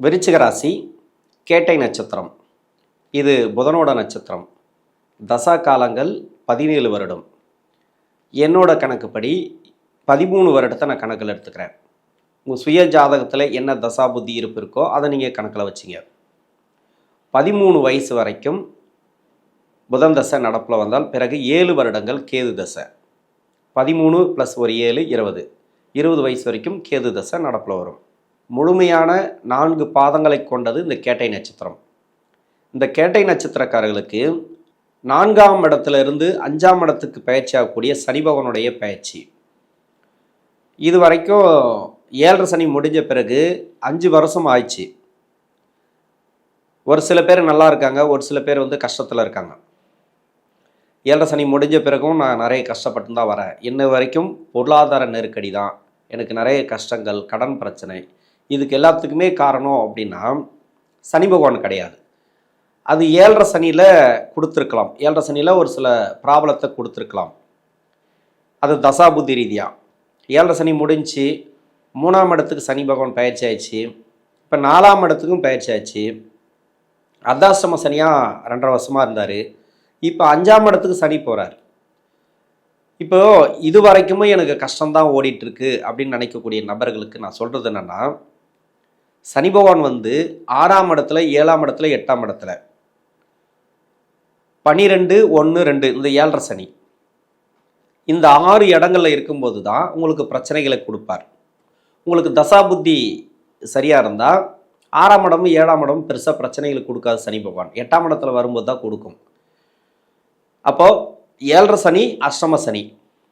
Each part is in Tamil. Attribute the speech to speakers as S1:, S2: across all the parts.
S1: விருச்சிக ராசி கேட்டை நட்சத்திரம். இது புதனோட நட்சத்திரம். தசா காலங்கள் பதினேழு வருடம். என்னோட கணக்குப்படி பதிமூணு வருடத்தை நான் கணக்கில் எடுத்துக்கிறேன். உங்கள் சுய ஜாதகத்தில் என்ன தசா புத்தி இருப்பு இருக்கோ அதை நீங்கள் கணக்கில் வச்சிங்க. பதிமூணு வயசு வரைக்கும் புதன் தசை நடப்பில் வந்தால் பிறகு ஏழு வருடங்கள் கேது தசை. பதிமூணு ப்ளஸ் ஒரு ஏழு இருபது. இருபது வயசு வரைக்கும் கேது தசை நடப்பில் வரும். முழுமையான நான்கு பாதங்களை கொண்டது இந்த கேட்டை நட்சத்திரம். இந்த கேட்டை நட்சத்திரக்காரர்களுக்கு நான்காம் இடத்துல இருந்து அஞ்சாம் இடத்துக்கு பயிற்சி ஆகக்கூடிய சனிபவனுடைய பயிற்சி. இது வரைக்கும் ஏழரை சனி முடிஞ்ச பிறகு அஞ்சு வருஷம் ஆயிடுச்சு. ஒரு சில பேர் நல்லா இருக்காங்க ஒரு சில பேர் வந்து கஷ்டத்தில் இருக்காங்க. ஏழரை சனி முடிஞ்ச பிறகும் நான் நிறைய கஷ்டப்பட்டு தான் வரேன். இன்ன வரைக்கும் பொருளாதார நெருக்கடி தான் எனக்கு நிறைய கஷ்டங்கள் கடன் பிரச்சனை இதுக்கு எல்லாத்துக்குமே காரணம் அப்படின்னா சனி பகவான் கிடையாது. அது ஏழரை சனியில் கொடுத்துருக்கலாம். ஏழரை சனியில் ஒரு சில ப்ராப்ளத்தை கொடுத்துருக்கலாம். அது தசாபுத்தி ரீதியாக ஏழரை சனி முடிஞ்சு மூணாம் இடத்துக்கு சனி பகவான் பயிற்சி ஆயிடுச்சு. இப்போ நாலாம் இடத்துக்கும் பயிற்சி ஆயிடுச்சு. அர்த்தாஷ்டம சனியாக ரெண்டரை வருஷமாக இருந்தார். இப்போ அஞ்சாம் இடத்துக்கு சனி போகிறார் இப்போ இது வரைக்குமே எனக்கு கஷ்டம்தான் ஓடிட்டுருக்கு அப்படின்னு நினைக்கக்கூடிய நபர்களுக்கு நான் சொல்கிறது என்னென்னா சனி பகவான் வந்து ஆறாம் இடத்துல ஏழாம் இடத்துல எட்டாம் இடத்துல. பனிரெண்டு ஒன்று ரெண்டு இந்த ஏழரை சனி. இந்த ஆறு இடங்கள்ல இருக்கும்போது தான் உங்களுக்கு பிரச்சனைகளை கொடுப்பார். உங்களுக்கு தசாபுத்தி சரியாக இருந்தால் ஆறாம் இடமும் ஏழாம் இடமும் பெருசாக பிரச்சனைகளை கொடுக்காது சனி பகவான். எட்டாம் இடத்துல வரும்போது தான் கொடுக்கும். அப்போது ஏழரை சனி அஷ்டம சனி.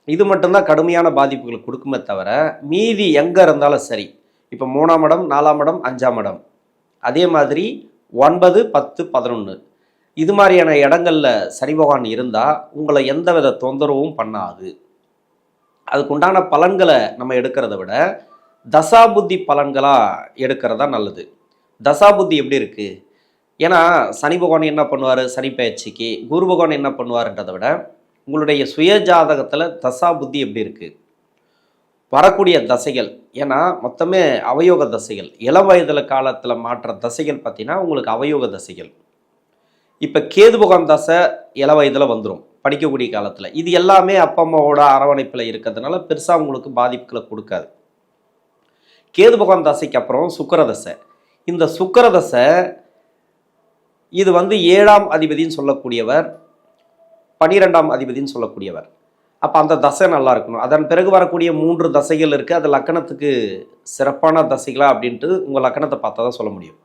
S1: இது மட்டும்தான் கடுமையான பாதிப்புகளை கொடுக்குமே தவிர மீதி எங்கே இருந்தாலும் சரி இப்போ மூணாம் இடம் நாலாம் இடம் அஞ்சாம் இடம். அதே மாதிரி ஒன்பது பத்து பதினொன்று இது மாதிரியான இடங்களில் சனி பகவான் இருந்தால் உங்களை எந்த வித தொந்தரவும் பண்ணாது. அதுக்குண்டான பலன்களை நம்ம எடுக்கிறத விட தசாபுத்தி பலன்களாக எடுக்கிறதா நல்லது. தசாபுத்தி எப்படி இருக்குது ஏன்னா சனி பகவான் என்ன பண்ணுவார்? சனி பயிற்சிக்கு குரு பகவான் என்ன பண்ணுவார்ன்றதை விட உங்களுடைய சுய ஜாதகத்தில் தசா புத்தி எப்படி இருக்குது வரக்கூடிய தசைகள் ஏன்னா மொத்தமே அவயோக தசைகள் இளம் வயதில் காலத்தில் மாற்ற தசைகள் பார்த்தீங்கன்னா உங்களுக்கு அவயோக தசைகள். இப்போ கேது பகவான் தசை இள வயதில் வந்துடும் படிக்கக்கூடிய காலத்தில். இது எல்லாமே அப்பா அம்மாவோட அரவணைப்பில் இருக்கிறதுனால பெருசாக உங்களுக்கு பாதிப்புகளை கொடுக்காது. கேது பகவான் தசைக்கு அப்புறம் சுக்கரதசை இந்த சுக்கரதசை இது வந்து ஏழாம் அதிபதின்னு சொல்லக்கூடியவர் பனிரெண்டாம் அதிபதின்னு சொல்லக்கூடியவர். அப்போ அந்த தசை நல்லா இருக்கணும். அதன் பிறகு வரக்கூடிய மூன்று தசைகள் இருக்குது அது லக்கணத்துக்கு சிறப்பான தசைகளா அப்படின்ட்டு உங்கள் லக்கணத்தை பார்த்தா தான் சொல்ல முடியும்.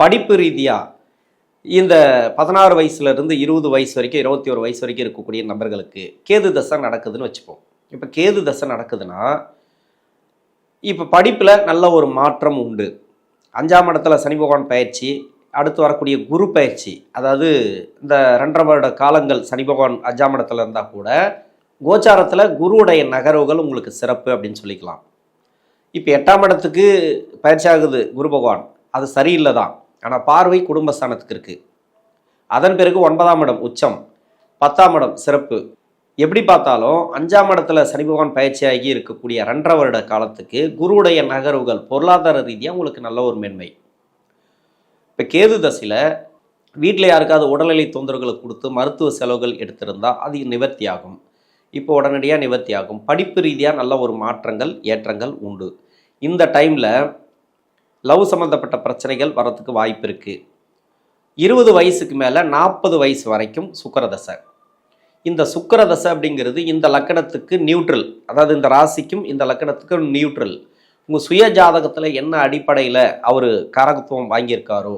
S1: படிப்பு ரீதியாக இந்த பதினாறு வயசுலேருந்து இருபது வயசு வரைக்கும் இருபத்தி ஒரு வயசு வரைக்கும் இருக்கக்கூடிய நபர்களுக்கு கேது தசை நடக்குதுன்னு வச்சுப்போம். இப்போ கேது தசை நடக்குதுன்னா இப்போ படிப்பில் நல்ல ஒரு மாற்றம் உண்டு. அஞ்சாம் இடத்துல சனி பகவான் பயிற்சி அடுத்து வரக்கூடிய குரு பயிற்சி அதாவது இந்த ரெண்டரை வருட காலங்கள் சனி பகவான் அஞ்சாம் இடத்துல இருந்தால் கூட கோச்சாரத்தில் குருவுடைய நகர்வுகள் உங்களுக்கு சிறப்பு அப்படின்னு சொல்லிக்கலாம். இப்போ எட்டாம் இடத்துக்கு பயிற்சி ஆகுது குரு பகவான். அது சரியில்லை தான் ஆனால் பார்வை குடும்பஸ்தானத்துக்கு இருக்குது அதன் பிறகு ஒன்பதாம் இடம் உச்சம் பத்தாம் இடம் சிறப்பு. எப்படி பார்த்தாலும் அஞ்சாம் இடத்துல சனி பகவான் பயிற்சியாகி இருக்கக்கூடிய ரெண்டரை வருட காலத்துக்கு குருவுடைய நகர்வுகள் பொருளாதார ரீதியாக உங்களுக்கு நல்ல ஒரு மேன்மை. இப்போ கேது தசையில் வீட்டில் யாருக்காவது உடல்நிலை தொந்தரவுகளை கொடுத்து மருத்துவ செலவுகள் எடுத்திருந்தால் அது நிவர்த்தி ஆகும் இப்போ உடனடியாக நிவர்த்தி ஆகும் படிப்பு ரீதியாக நல்ல ஒரு மாற்றங்கள் ஏற்றங்கள் உண்டு. இந்த டைமில் லவ் சம்மந்தப்பட்ட பிரச்சனைகள் வரத்துக்கு வாய்ப்பு இருக்குது இருபது வயசுக்கு மேலே நாற்பது வயசு வரைக்கும் சுக்கரதசை. இந்த சுக்கரதசை அப்படிங்கிறது இந்த லக்கணத்துக்கு நியூட்ரல் அதாவது இந்த ராசிக்கும் இந்த லக்கணத்துக்கும் நியூட்ரல் உங்கள் சுய ஜாதகத்தில் என்ன அடிப்படையில் அவர் காரகத்துவம் வாங்கியிருக்காரோ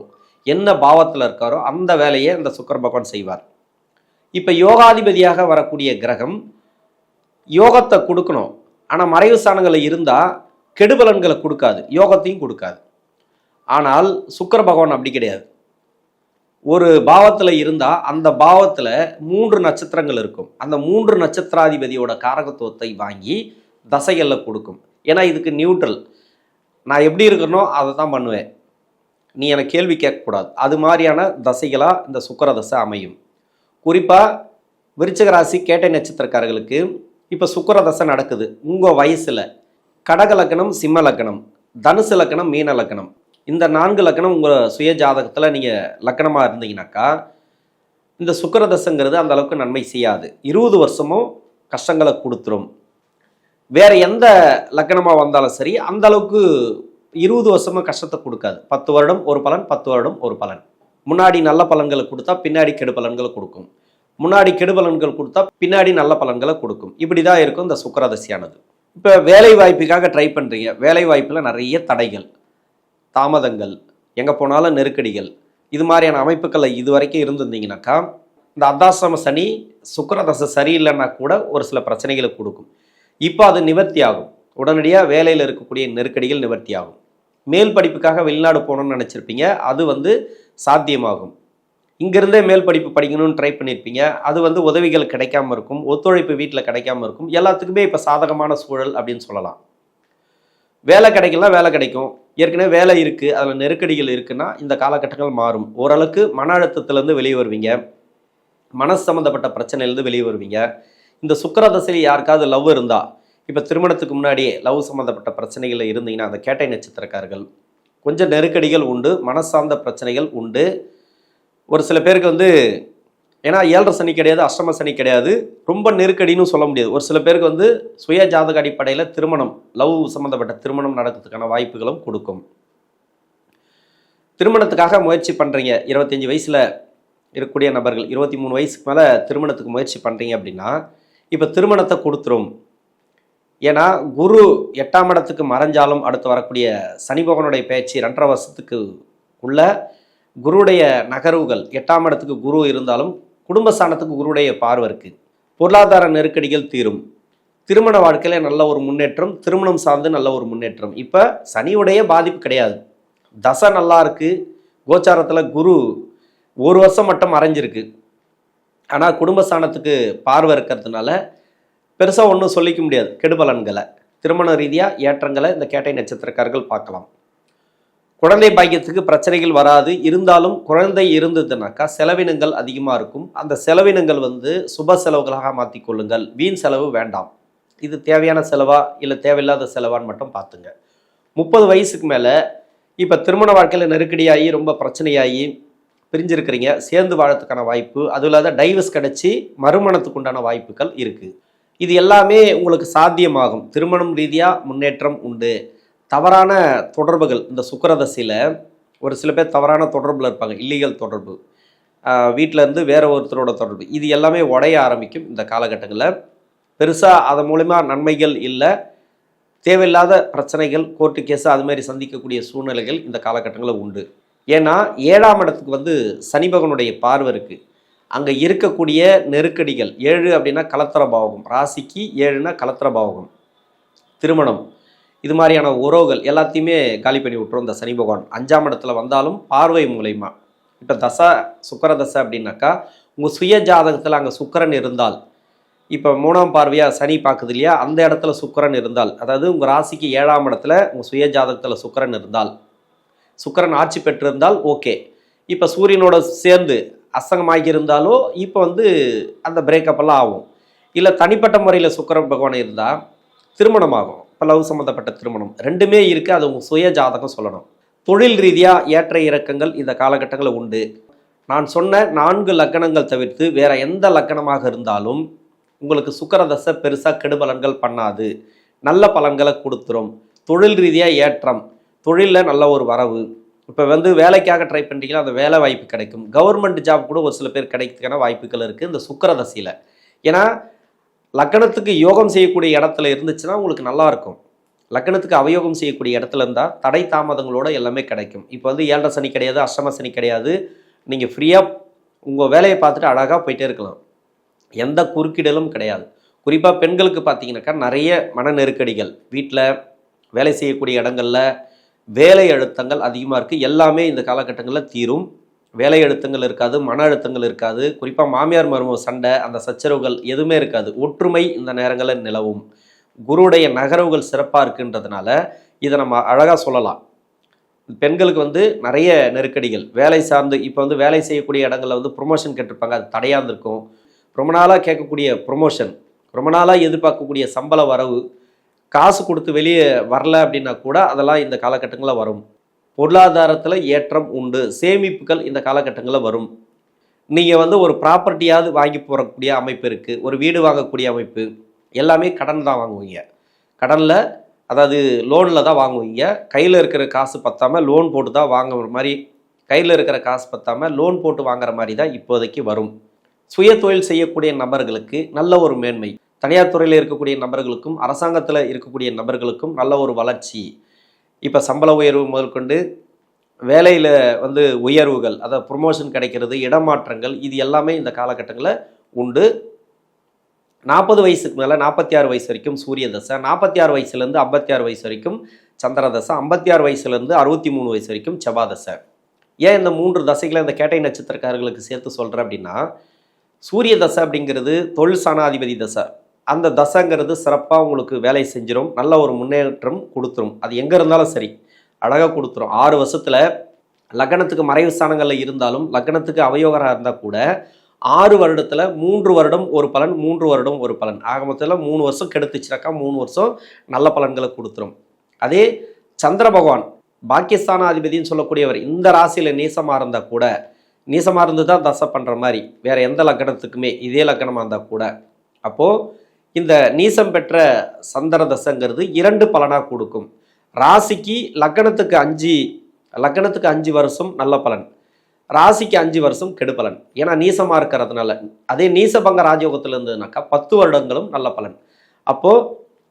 S1: என்ன பாவத்தில் இருக்காரோ அந்த வேலையை இந்த சுக்கர பகவான் செய்வார். இப்போ யோகாதிபதியாக வரக்கூடிய கிரகம் யோகத்தை கொடுக்கணும். ஆனால் மறைவு ஸ்தானங்களில் இருந்தால் கெடுபலன்களை கொடுக்காது யோகத்தையும் கொடுக்காது. ஆனால் சுக்கர பகவான் அப்படி கிடையாது. ஒரு பாவத்தில் இருந்தால் அந்த பாவத்தில் மூன்று நட்சத்திரங்கள் இருக்கும். அந்த மூன்று நட்சத்திராதிபதியோட காரகத்துவத்தை வாங்கி தசைகளில் கொடுக்கும். ஏன்னா இதுக்கு நியூட்ரல் நான் எப்படி இருக்கிறனோ அதை தான் பண்ணுவேன். நீ எனக்கு கேள்வி கேட்கக்கூடாது. அது மாதிரியான தசைகளாக இந்த சுக்கர தசை அமையும். குறிப்பாக விருச்சக ராசி கேட்டை நட்சத்திரக்காரர்களுக்கு இப்போ சுக்கர தசை நடக்குது. உங்கள் வயசில் கடக லக்கணம் சிம்ம லக்கணம் தனுசு லக்கணம் மீன லக்கணம். இந்த நான்கு லக்கணம் உங்கள் சுய ஜாதகத்தில் நீங்கள் லக்கணமாக இருந்தீங்கன்னாக்கா இந்த சுக்கரதசங்கிறது அந்த அளவுக்கு நன்மை செய்யாது. இருபது வருஷமும் கஷ்டங்களை கொடுத்துரும். வேற எந்த லக்கணமாக வந்தாலும் சரி அந்த அளவுக்கு இருபது வருஷமும் கஷ்டத்தை கொடுக்காது. பத்து வருடம் ஒரு பலன் பத்து வருடம் ஒரு பலன். முன்னாடி நல்ல பலன்களை கொடுத்தா பின்னாடி கெடு பலன்களை கொடுக்கும். முன்னாடி கெடு பலன்கள் கொடுத்தா பின்னாடி நல்ல பலன்களை கொடுக்கும். இப்படி தான் இருக்கும் இந்த சுக்கரதசியானது. இப்போ வேலை வாய்ப்புக்காக ட்ரை பண்ணுறீங்க வேலை வாய்ப்பில் நிறைய தடைகள் தாமதங்கள் எங்கே போனாலும் நெருக்கடிகள். இது மாதிரியான அமைப்புகளை இது வரைக்கும் இருந்திருந்தீங்கன்னாக்கா இந்த அர்த்தாசிரம சனி சுக்கரதசை சரியில்லைன்னா கூட ஒரு சில பிரச்சனைகளை கொடுக்கும். இப்போ அது நிவர்த்தி ஆகும் உடனடியாக வேலையில் இருக்கக்கூடிய நெருக்கடிகள் நிவர்த்தி ஆகும் மேல் படிப்புக்காக வெளிநாடு போகணும்னு நினச்சிருப்பீங்க. அது வந்து சாத்தியமாகும். இங்கிருந்தே மேல் படிப்பு படிக்கணும்னு ட்ரை பண்ணியிருப்பீங்க அது வந்து உதவிகள் கிடைக்காம இருக்கும். ஒத்துழைப்பு வீட்டில் கிடைக்காம இருக்கும். எல்லாத்துக்குமே இப்போ சாதகமான சூழல் அப்படின்னு சொல்லலாம். வேலை கிடைக்கலாம் வேலை கிடைக்கும். ஏற்கனவே வேலை இருக்குது அதில் நெருக்கடிகள் இருக்குன்னா இந்த காலகட்டங்கள் மாறும். ஓரளவுக்கு மன அழுத்தத்திலேருந்து வெளியே வருவீங்க. மனசு சம்மந்தப்பட்ட பிரச்சனையிலேருந்து வெளியே வருவீங்க. இந்த சுக்கர தசையில் யாருக்காவது லவ் இருந்தா இப்போ திருமணத்துக்கு முன்னாடியே லவ் சம்மந்தப்பட்ட பிரச்சனைகள் இருந்தீங்கன்னா அந்த கேட்டை நட்சத்திரக்காரர்கள் கொஞ்சம் நெருக்கடிகள் உண்டு மனசார்ந்த பிரச்சனைகள் உண்டு. ஒரு சில பேருக்கு வந்து ஏன்னா ஏழரை சனி கிடையாது அஷ்டம சனி கிடையாது ரொம்ப நெருக்கடின்னு சொல்ல முடியாது. ஒரு சில பேருக்கு வந்து சுய ஜாதக அடிப்படையில் திருமணம் லவ் சம்மந்தப்பட்ட திருமணம் நடக்கிறதுக்கான வாய்ப்புகளும் கொடுக்கும். திருமணத்துக்காக முயற்சி பண்ணுறீங்க இருபத்தஞ்சி வயசில் இருக்கக்கூடிய நபர்கள் இருபத்தி மூணு வயசுக்கு மேலே திருமணத்துக்கு முயற்சி பண்ணுறீங்க அப்படின்னா இப்போ திருமணத்தை கொடுத்துரும். ஏன்னா குரு எட்டாம் இடத்துக்கு மறைஞ்சாலும் அடுத்து வரக்கூடிய சனி பேச்சு ரெண்டரை வருஷத்துக்கு உள்ள குருவுடைய நகர்வுகள் எட்டாம் இடத்துக்கு குரு இருந்தாலும் குடும்பஸ்தானத்துக்கு குருவுடைய பார்வை இருக்குது பொருளாதார நெருக்கடிகள் தீரும். திருமண வாழ்க்கையில் நல்ல ஒரு முன்னேற்றம் திருமணம் சார்ந்து நல்ல ஒரு முன்னேற்றம். இப்போ சனியுடைய பாதிப்பு கிடையாது. தசை நல்லா இருக்குது கோச்சாரத்தில் குரு ஒரு வருஷம் மட்டும் மறைஞ்சிருக்கு. ஆனால் குடும்பஸ்தானத்துக்கு பார்வை இருக்கிறதுனால பெருசாக ஒன்றும் சொல்லிக்க முடியாது. கெடுபலன்களை திருமண ரீதியாக ஏற்றங்களை இந்த கேட்டை நட்சத்திரக்காரர்கள் பார்க்கலாம். குழந்தை பாக்கியத்துக்கு பிரச்சனைகள் வராது. இருந்தாலும் குழந்தை இருந்ததுனாக்கா செலவினங்கள் அதிகமாக இருக்கும். அந்த செலவினங்கள் வந்து சுப செலவுகளாக மாற்றிக்கொள்ளுங்கள் வீண் செலவு வேண்டாம். இது தேவையான செலவா இல்லை தேவையில்லாத செலவான்னு மட்டும் பார்த்துங்க. முப்பது வயசுக்கு மேலே இப்போ திருமண வாழ்க்கையில் நெருக்கடியாகி ரொம்ப பிரச்சனையாகி பிரிஞ்சிருக்கிறீங்க சேர்ந்து வாழறதுக்கான வாய்ப்பு அதுவும் இல்லாத டைவர்ஸ் கிடச்சி மறுமணத்துக்கு உண்டான வாய்ப்புகள் இருக்குது இது எல்லாமே உங்களுக்கு சாத்தியமாகும். திருமணம் ரீதியாக முன்னேற்றம் உண்டு. தவறான தொடர்புகள் இந்த சுக்கரதசையில் ஒரு சில பேர் தவறான தொடர்பில் இருப்பாங்க இல்லீகல் தொடர்பு. வீட்டில் இருந்து வேற ஒருத்தரோட தொடர்பு. இது எல்லாமே உடைய ஆரம்பிக்கும் இந்த காலகட்டங்களில். பெருசாக அதன் மூலிமா நன்மைகள் இல்லை. தேவையில்லாத பிரச்சனைகள் கோர்ட்டு கேஸு அது மாதிரி சந்திக்கக்கூடிய சூழ்நிலைகள் இந்த காலகட்டங்களில் உண்டு. ஏன்னா ஏழாம் இடத்துக்கு வந்து சனி பகவனுடைய பார்வை இருக்குது அங்கே இருக்கக்கூடிய நெருக்கடிகள் ஏழு அப்படின்னா கலத்திர பாவகம். ராசிக்கு ஏழுனா கலத்திர பாவகம். திருமணம். இது மாதிரியான உறவுகள் எல்லாத்தையுமே காலி பண்ணி விட்டுரும் இந்த சனி பகவான். அஞ்சாம் இடத்துல வந்தாலும் பார்வை மூலயமா. இப்போ தசை சுக்கர தசை அப்படின்னாக்கா உங்கள் சுய ஜாதகத்தில் அங்கே சுக்கரன் இருந்தால் இப்போ மூணாம் பார்வையாக சனி பார்க்குது இல்லையா அந்த இடத்துல சுக்கரன் இருந்தால் அதாவது உங்கள் ராசிக்கு ஏழாம் இடத்துல உங்கள் சுய ஜாதகத்தில் சுக்கரன் இருந்தால் சுக்கரன் ஆட்சி பெற்றிருந்தால் ஓகே. இப்போ சூரியனோட சேர்ந்து அசங்கமாகி இருந்தாலோ இப்போ வந்து அந்த பிரேக்கப் எல்லாம் ஆகும். இல்லை தனிப்பட்ட முறையில் சுக்கரன் பகவான் இருந்தால் திருமணம் ஆகும். இப்போ லவ் சம்மந்தப்பட்ட திருமணம். ரெண்டுமே இருக்குது அது உங்கள் சுய ஜாதகம் சொல்லணும். தொழில் ரீதியாக ஏற்ற இறக்கங்கள் இந்த காலகட்டங்களில் உண்டு. நான் சொன்ன நான்கு லக்கணங்கள் தவிர்த்து வேற எந்த லக்கணமாக இருந்தாலும் உங்களுக்கு சுக்கரதசை பெருசாக கெடுபலன்கள் பண்ணாது. நல்ல பலன்களை கொடுத்துரும். தொழில் ரீதியாக ஏற்றம். தொழிலில் நல்ல ஒரு வரவு. இப்போ வந்து வேலைக்காக ட்ரை பண்ணுறீங்களா அந்த வேலை வாய்ப்பு கிடைக்கும். கவர்மெண்ட் ஜாப் கூட ஒரு சில பேர் கிடைக்கிறதுக்கான வாய்ப்புகள் இருக்குது இந்த சுக்கரதசையில் ஏன்னா லக்கணத்துக்கு யோகம் செய்யக்கூடிய இடத்துல இருந்துச்சுன்னா உங்களுக்கு நல்லாயிருக்கும் லக்கணத்துக்கு அவயோகம் செய்யக்கூடிய இடத்துல இருந்தால் தடை தாமதங்களோட எல்லாமே கிடைக்கும். இப்போ வந்து ஏழரை சனி கிடையாது அஷ்டம சனி கிடையாது. நீங்கள் ஃப்ரீயாக உங்கள் வேலையை பார்த்துட்டு அழகாக போயிட்டே இருக்கலாம். எந்த குறுக்கிடலும் கிடையாது. குறிப்பாக பெண்களுக்கு பார்த்தீங்கன்னாக்கா நிறைய மன நெருக்கடிகள் வீட்டில் வேலை செய்யக்கூடிய இடங்களில் வேலை அழுத்தங்கள் அதிகமாக இருக்குது எல்லாமே இந்த காலகட்டங்களில் தீரும். வேலை அழுத்தங்கள் இருக்காது மன அழுத்தங்கள் இருக்காது. குறிப்பாக மாமியார் மருமக சண்டை அந்த சச்சரவுகள் எதுவுமே இருக்காது. ஒற்றுமை இந்த நேரங்களில் நிலவும். குருடைய நகரவுகள் சிறப்பாக இருக்குன்றதுனால இதை நம்ம அழகாக சொல்லலாம். பெண்களுக்கு வந்து நிறைய நெருக்கடிகள். வேலை சார்ந்து இப்போ வந்து வேலை செய்யக்கூடிய இடங்களில் வந்து ப்ரொமோஷன் கேட்டிருப்பாங்க. அது தடையாக இருந்திருக்கும். ரொம்ப நாளாக கேட்கக்கூடிய ப்ரொமோஷன் ரொம்ப நாளாக எதிர்பார்க்கக்கூடிய சம்பள வரவு. காசு கொடுத்து வெளியே வரல அப்படின்னா கூட அதெல்லாம் இந்த காலகட்டங்களில் வரும். பொருளாதாரத்தில் ஏற்றம் உண்டு. சேமிப்புகள் இந்த காலகட்டங்களில் வரும். நீங்கள் வந்து ஒரு ப்ராப்பர்ட்டியாவது வாங்கி போகக்கூடிய அமைப்பு இருக்குது ஒரு வீடு வாங்கக்கூடிய அமைப்பு. எல்லாமே கடன் தான் வாங்குவீங்க. கடனில் அதாவது லோனில் தான் வாங்குவீங்க. கையில் இருக்கிற காசு பத்தாமல் லோன் போட்டு தான் வாங்குற மாதிரி கையில் இருக்கிற காசு பற்றாமல் லோன் போட்டு வாங்குற மாதிரி தான் இப்போதைக்கு வரும். சுய தொழில் செய்யக்கூடிய நபர்களுக்கு நல்ல ஒரு மேன்மை. தனியார் துறையில் இருக்கக்கூடிய நபர்களுக்கும் அரசாங்கத்தில் இருக்கக்கூடிய நபர்களுக்கும் நல்ல ஒரு வளர்ச்சி. இப்போ சம்பள உயர்வு முதற்கொண்டு வேலையில் வந்து உயர்வுகள் அதாவது ப்ரொமோஷன் கிடைக்கிறது இடமாற்றங்கள் இது எல்லாமே இந்த காலகட்டங்களில் உண்டு. நாற்பது வயசுக்கு மேலே நாற்பத்தி ஆறு வயசு வரைக்கும் சூரிய தசை நாற்பத்தி ஆறு வயசுலேருந்து ஐம்பத்தி ஆறு வயசு வரைக்கும் சந்திர தசை ஐம்பத்தி ஆறு வயசுலேருந்து அறுபத்தி மூணு வயசு வரைக்கும் செவ்வாய் ஏன் இந்த மூன்று தசைகளை இந்த கேட்டை நட்சத்திரக்காரர்களுக்கு சேர்த்து சொல்கிறேன் அப்படின்னா சூரிய தசை அப்படிங்கிறது தொழில் சாணாதிபதி தசை. அந்த தசைங்கிறது சிறப்பாக உங்களுக்கு வேலை செஞ்சிடும் நல்ல ஒரு முன்னேற்றம் கொடுத்துரும். அது எங்கே இருந்தாலும் சரி. அழகாக கொடுத்துரும். ஆறு வருஷத்தில் லக்னத்துக்கு மறைவு ஸ்தானங்களில் இருந்தாலும் லக்னத்துக்கு அவயோகராக இருந்தால் கூட ஆறு வருடத்தில் மூன்று வருடம் ஒரு பலன் மூன்று வருடம் ஒரு பலன். ஆக மொத்தத்தில் மூணு வருஷம் கெடுத்துச்சுனாக்கா மூணு வருஷம் நல்ல பலன்களை கொடுத்துரும். அதே சந்திர பகவான் பாக்கியஸ்தானாதிபதினு சொல்லக்கூடியவர் இந்த ராசியில் நீசமாக இருந்தால் கூட நீசமாக இருந்து தான் தசை பண்ணுற மாதிரி வேறு எந்த லக்கணத்துக்குமே இதே லக்கணமாக இருந்தால் கூட அப்போது இந்த நீசம் பெற்ற சந்திரதசங்கிறது இரண்டு பலனாக கொடுக்கும். ராசிக்கு லக்கணத்துக்கு அஞ்சு லக்கணத்துக்கு அஞ்சு வருஷம் நல்ல பலன். ராசிக்கு அஞ்சு வருஷம் கெடுபலன் ஏன்னா நீசமாக இருக்கிறதுனால. அதே நீசபங்க ராஜயோகத்தில் இருந்ததுனாக்கா பத்து வருடங்களும் நல்ல பலன். அப்போது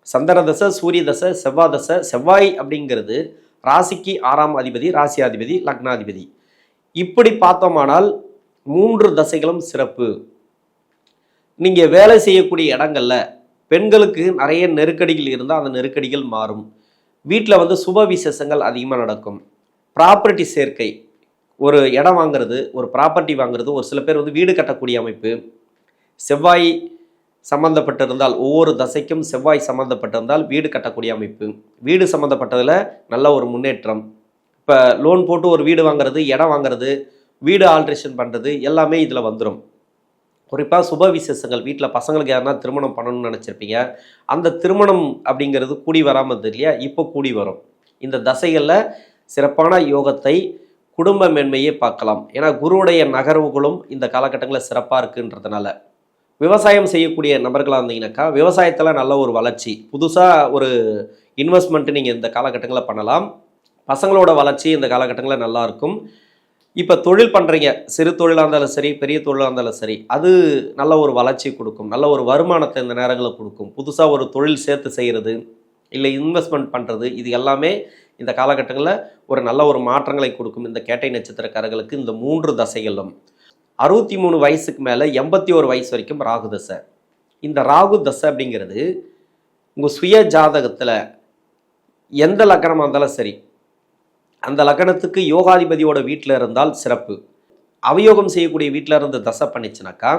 S1: சந்திர தசை சூரிய தசை செவ்வாய் தசை செவ்வாய் அப்படிங்கிறது ராசிக்கு ஆறாம் அதிபதி ராசியாதிபதி லக்னாதிபதி. இப்படி பார்த்தோமானால் மூன்று தசைகளும் சிறப்பு. நீங்கள் வேலை செய்யக்கூடிய இடங்கள்ல பெண்களுக்கு நிறைய நெருக்கடிகள் இருந்தால் அந்த நெருக்கடிகள் மாறும். வீட்டில் வந்து சுப விசேஷங்கள் அதிகமாக நடக்கும். ப்ராப்பர்ட்டி சேர்க்கை. ஒரு இடம் வாங்குறது ஒரு ப்ராப்பர்ட்டி வாங்குறது ஒரு சில பேர் வந்து வீடு கட்டக்கூடிய அமைப்பு. செவ்வாய் சம்மந்தப்பட்டிருந்தால் ஒவ்வொரு தசைக்கும் செவ்வாய் சம்மந்தப்பட்டிருந்தால் வீடு கட்டக்கூடிய அமைப்பு. வீடு சம்மந்தப்பட்டதில் நல்ல ஒரு முன்னேற்றம். இப்போ லோன் போட்டு ஒரு வீடு வாங்குறது இடம் வாங்குறது வீடு ஆல்ட்ரேஷன் பண்ணுறது எல்லாமே இதில் வந்துடும் குறிப்பாக சுப விசேஷங்கள் வீட்டில் பசங்களுக்கு யாருன்னா திருமணம் பண்ணணும்னு நினச்சிருப்பீங்க. அந்த திருமணம் அப்படிங்கிறது கூடி வராமல் இல்லையா? இப்போ கூடி வரும். இந்த தசைகளில் சிறப்பான யோகத்தை குடும்ப மேன்மையே பார்க்கலாம். ஏன்னா குருவுடைய நகர்வுகளும் இந்த காலகட்டங்களில் சிறப்பாக இருக்குன்றதுனால. விவசாயம் செய்யக்கூடிய நபர்களாக இருந்தீங்கன்னாக்கா விவசாயத்தில் நல்ல ஒரு வளர்ச்சி. புதுசாக ஒரு இன்வெஸ்ட்மெண்ட்டு நீங்கள் இந்த காலகட்டங்களில் பண்ணலாம். பசங்களோட வளர்ச்சி இந்த காலகட்டங்களில் நல்லாயிருக்கும் இப்போ தொழில் பண்ணுறீங்க சிறு தொழிலாக இருந்தாலும் சரி பெரிய தொழிலாக இருந்தாலும் சரி அது நல்ல ஒரு வளர்ச்சி கொடுக்கும். நல்ல ஒரு வருமானத்தை இந்த நேரங்களில் கொடுக்கும். புதுசாக ஒரு தொழில் சேர்த்து செய்கிறது இல்லை இன்வெஸ்ட்மெண்ட் பண்ணுறது இது எல்லாமே இந்த காலகட்டங்களில் ஒரு நல்ல ஒரு மாற்றங்களை கொடுக்கும். இந்த கேட்டை நட்சத்திரக்காரர்களுக்கு இந்த மூன்று தசைகளும். அறுபத்தி மூணு வயசுக்கு மேலே எண்பத்தி ஒரு வயசு வரைக்கும் ராகு தசை. இந்த ராகு தசை அப்படிங்கிறது உங்கள் சுய ஜாதகத்தில் எந்த லக்கணமாக இருந்தாலும் சரி அந்த லக்கணத்துக்கு யோகாதிபதியோட வீட்டில் இருந்தால் சிறப்பு. அவயோகம் செய்யக்கூடிய வீட்டில் இருந்து தசை பண்ணிச்சுனாக்கா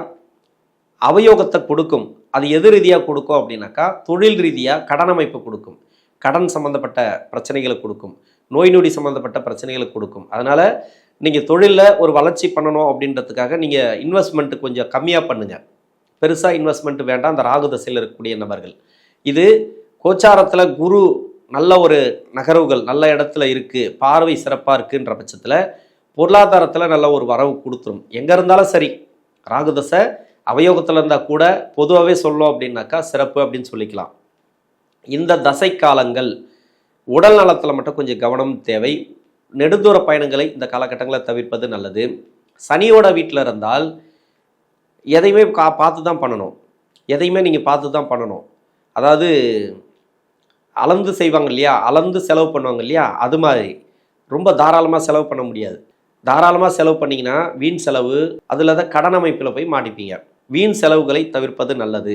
S1: அவயோகத்தை கொடுக்கும். அது எது ரீதியாக கொடுக்கும் அப்படின்னாக்கா தொழில் ரீதியாக கடன் அமைப்பு கொடுக்கும். கடன் சம்மந்தப்பட்ட பிரச்சனைகளை கொடுக்கும். நோய் நொடி சம்மந்தப்பட்ட பிரச்சனைகளை கொடுக்கும். அதனால் நீங்கள் தொழிலில் ஒரு வளர்ச்சி பண்ணணும் அப்படின்றதுக்காக நீங்கள் இன்வெஸ்ட்மெண்ட்டு கொஞ்சம் கம்மியாக பண்ணுங்கள் பெருசாக இன்வெஸ்ட்மெண்ட் வேண்டாம். அந்த ராகு தசையில் இருக்கக்கூடிய நபர்கள். இது கோச்சாரத்தில் குரு நல்ல ஒரு நகர்வுகள் நல்ல இடத்துல இருக்குது பார்வை சிறப்பாக இருக்குன்ற பட்சத்தில் பொருளாதாரத்தில் நல்ல ஒரு வரவு கொடுத்துரும். எங்கே இருந்தாலும் சரி ராகுதசை அவயோகத்தில் இருந்தால் கூட பொதுவாகவே சொல்லும் அப்படின்னாக்கா சிறப்பு அப்படின்னு சொல்லிக்கலாம். இந்த தசை காலங்கள் உடல் நலத்தில் மட்டும் கொஞ்சம் கவனம் தேவை. நெடுந்தூர பயணங்களை இந்த காலகட்டங்களை தவிர்ப்பது நல்லது. சனியோட வீட்டில் இருந்தால் எதையுமே கா பார்த்து தான் பண்ணணும். எதையுமே நீங்கள் பார்த்து தான் பண்ணணும். அதாவது அளந்து செய்வாங்க இல்லையா? அளந்து செலவு பண்ணுவாங்க இல்லையா? அது மாதிரி. ரொம்ப தாராளமாக செலவு பண்ண முடியாது. தாராளமாக செலவு பண்ணிங்கன்னா வீண் செலவு அதில் தான் கடன் அமைப்பில் போய் மாட்டிப்பீங்க. வீண் செலவுகளை தவிர்ப்பது நல்லது.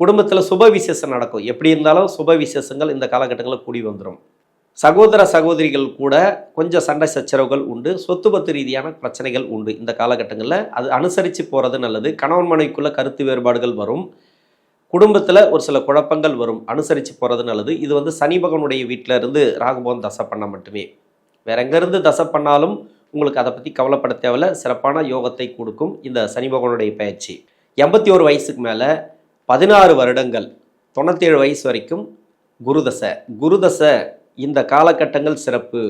S1: குடும்பத்தில் சுப விசேஷம் நடக்கும். எப்படி இருந்தாலும் சுப விசேஷங்கள் இந்த காலகட்டங்களில் கூடி வந்துடும் சகோதர சகோதரிகள் கூட கொஞ்சம் சண்டை சச்சரவுகள் உண்டு. சொத்து பத்து ரீதியான பிரச்சனைகள் உண்டு. இந்த காலகட்டங்களில் அது அனுசரித்து போகிறது நல்லது. கணவன் மனைவிக்குள்ள கருத்து வேறுபாடுகள் வரும். குடும்பத்தில் ஒரு சில குழப்பங்கள் வரும். அனுசரித்து போகிறது நல்லது. இது வந்து சனி பகவனுடைய வீட்டில் இருந்து ராகுபவன் தசை பண்ண மட்டுமே. வேற எங்கேருந்து தசை பண்ணாலும் உங்களுக்கு அதை பற்றி கவலைப்பட தேவையில்ல. சிறப்பான யோகத்தை கொடுக்கும் இந்த சனி பகவனுடைய பயிற்சி. எண்பத்தி ஒரு வயசுக்கு மேலே பதினாறு வருடங்கள் தொண்ணூற்றேழு வயசு வரைக்கும் குருதசை குருதசை இந்த காலகட்டங்கள் சிறப்பு.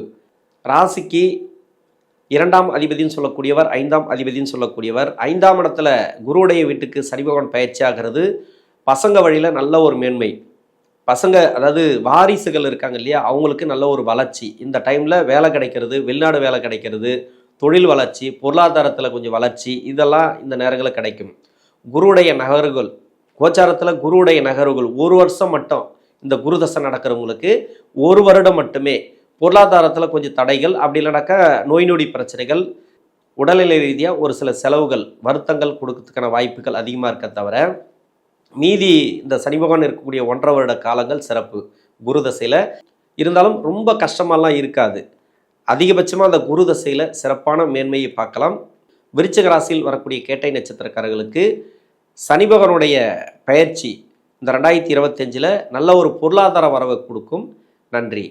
S1: ராசிக்கு இரண்டாம் அதிபதின்னு சொல்லக்கூடியவர் ஐந்தாம் அதிபதின்னு சொல்லக்கூடியவர் ஐந்தாம் இடத்துல குருவுடைய வீட்டுக்கு சனி பகவான் பயிற்சி ஆகிறது. பசங்க வழியில் நல்ல ஒரு மேன்மை. பசங்க அதாவது வாரிசுகள் இருக்காங்க இல்லையா? அவங்களுக்கு நல்ல ஒரு வளர்ச்சி. இந்த டைமில் வேலை கிடைக்கிறது வெளிநாடு வேலை கிடைக்கிறது தொழில் வளர்ச்சி பொருளாதாரத்தில் கொஞ்சம் வளர்ச்சி இதெல்லாம் இந்த நேரங்களில் கிடைக்கும். குருவுடைய நகர்கள் கோச்சாரத்தில் குருவுடைய நகர்வுகள் ஒரு வருஷம் மட்டும் இந்த குருதசை நடக்கிறவங்களுக்கு ஒரு வருடம் மட்டுமே பொருளாதாரத்தில் கொஞ்சம் தடைகள் அப்படி இல்லைனாக்கா நோய் நொடி பிரச்சனைகள் உடல்நிலை ரீதியாக ஒரு சில செலவுகள் வருத்தங்கள் கொடுக்கறதுக்கான வாய்ப்புகள் அதிகமாக இருக்க தவிர மீதி இந்த சனி பகவான் இருக்கக்கூடிய ஒன்றரை வருட காலங்கள் சிறப்பு. குரு தசையில் இருந்தாலும் ரொம்ப கஷ்டமாலாம் இருக்காது. அதிகபட்சமாக அந்த குரு தசையில் சிறப்பான மேன்மையை பார்க்கலாம். விருச்சிக ராசியில் வரக்கூடிய கேட்டை நட்சத்திரக்காரர்களுக்கு சனி பகவானுடைய பயிற்சி இந்த ரெண்டாயிரத்தி இருபத்தஞ்சில் நல்ல ஒரு பொருளாதார வரவை கொடுக்கும். நன்றி.